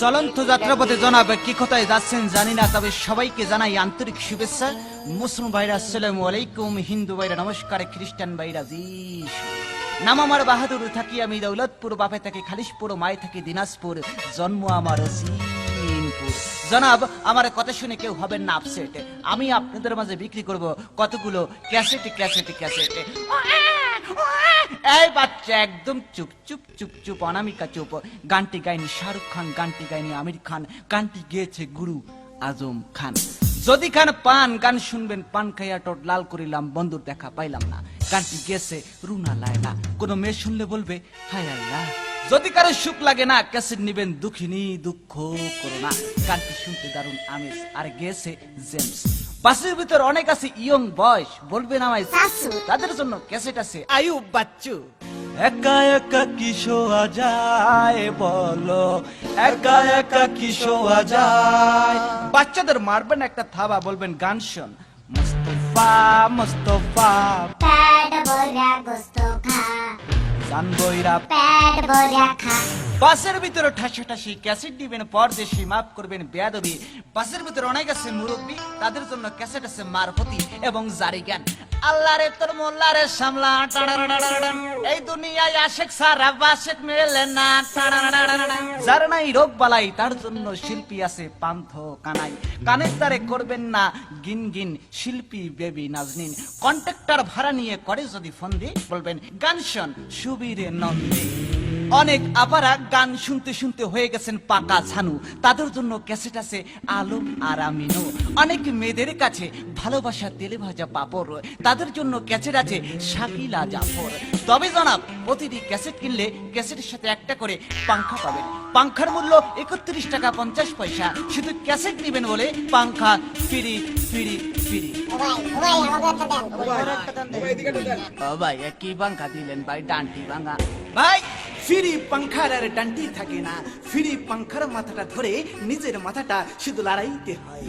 চলন্ত যাত্রাপথে জনাব কি কোথায় যাচ্ছেন জানি না তবে সবাইকে জানাই আন্তরিক শুভেচ্ছা। মুসলিম ভাইরা আসসালামু আলাইকুম। হিন্দু ভাইরা নমস্কার। খ্রিস্টান ভাইরা জি নাম আমার বাহাদুর থাকি আমি দৌলতপুর বাপে থাকি খালিশপুর মায়ে থাকি দিনাজপুর। জন্ম আমার সিনপুর জনাব, আমার কথা শুনে কেউ হবেন না আপসেট আমি আপনাদের মাঝে বিক্রি করব কতগুলো ক্যাসেট ক্যাসেট ক্যাসেট। এই বাচ্চা একদম চুপ চুপ চুপ চুপ, অনামিকা চুপ। গানটি গাইনি শাহরুখ খান, গানটি গাইনি আমির খান, গানটি গেয়েছে গুরু আজম খান। যদি খান পান, গান শুনবেন, পান খাইয়া টোট লাল করিলাম বন্ধুর দেখা পাইলাম না। গানটি গেছে রুনা লায়লা। কোনো মেয়ে শুনলে বলবে, হায় আল্লাহ। যদি কারও সুখ লাগে না ক্যাসেট নিবেন দুঃখিনী দুঃখ করো না গানটি শুনতে দারুণ আমেজ আর গেছে জেমস। বাসের ভিতর অনেক আছে ইয়ং বয়স বলবেন আমায়। তাদের জন্য ক্যাসেট আছে। আয়ুব বাচ্চু। একা একা কি শোয়া যায় বলো? একা একা কি শোয়া যায়? বাচ্চাদের মারবেন একটা থাবা বলবেন গান শোন। মুস্তফা মুস্তফা। খা জানবইরা প্যাড বইরা খা। বাসের ভিতরে ঠাসা ঠাসি ক্যাসেট দিবেন পরদেশি মাফ করবেন বেয়াদবি। বাসের ভিতরে অনেক আছে মুরব্বী তাদের জন্য ক্যাসেট আছে মারফতি এবং জারি জ্ঞান। আল্লাহ রে তোর মোল্লা রে সামলা এই দুনিয়ায় আশেক সারা বাসেক মেলে না। যার নাই রোগ বালাই, তার জন্য শিল্পী আছে পান্থ কানাই। কানের দ্বারে করবেন না গিন গিন, শিল্পী বেবি নাজনিন। কন্ট্রাক্টর ভাড়া নিয়ে করে যদি ফোন দিয়ে বলবেন গানশন সুবীর নন্দী। অনেক আপারা গান শুনতে শুনতে হয়ে গেছেন পাকা ছানু। তাদের জন্য ক্যাসেট আছে আলম আর আমিনু। অনেক মেয়েদের কাছে ভালোবাসা তেলে ভাজা পাপড়। তাদের জন্য ক্যাসেট আছে শাকিলা জাফর। তবে জনাব প্রতিটি ক্যাসেট কিনলে ক্যাসেটের সাথে একটা করে পাংখা পাবেন। পাংখার মূল্য একত্রিশ টাকা পঞ্চাশ পয়সা। শুধু ক্যাসেট নেবেন বলে পাংখা ফিরি ফিরি ফিরি। ভাই কি পাংখা দিলেন ভাই ডান্টি ভাঙা। ভাই ফিরি পাংখার আর ডান্টি থাকে না। ফিরি পাংখার মাথাটা ধরে নিজের মাথাটা শুধু লড়াইতে হয়।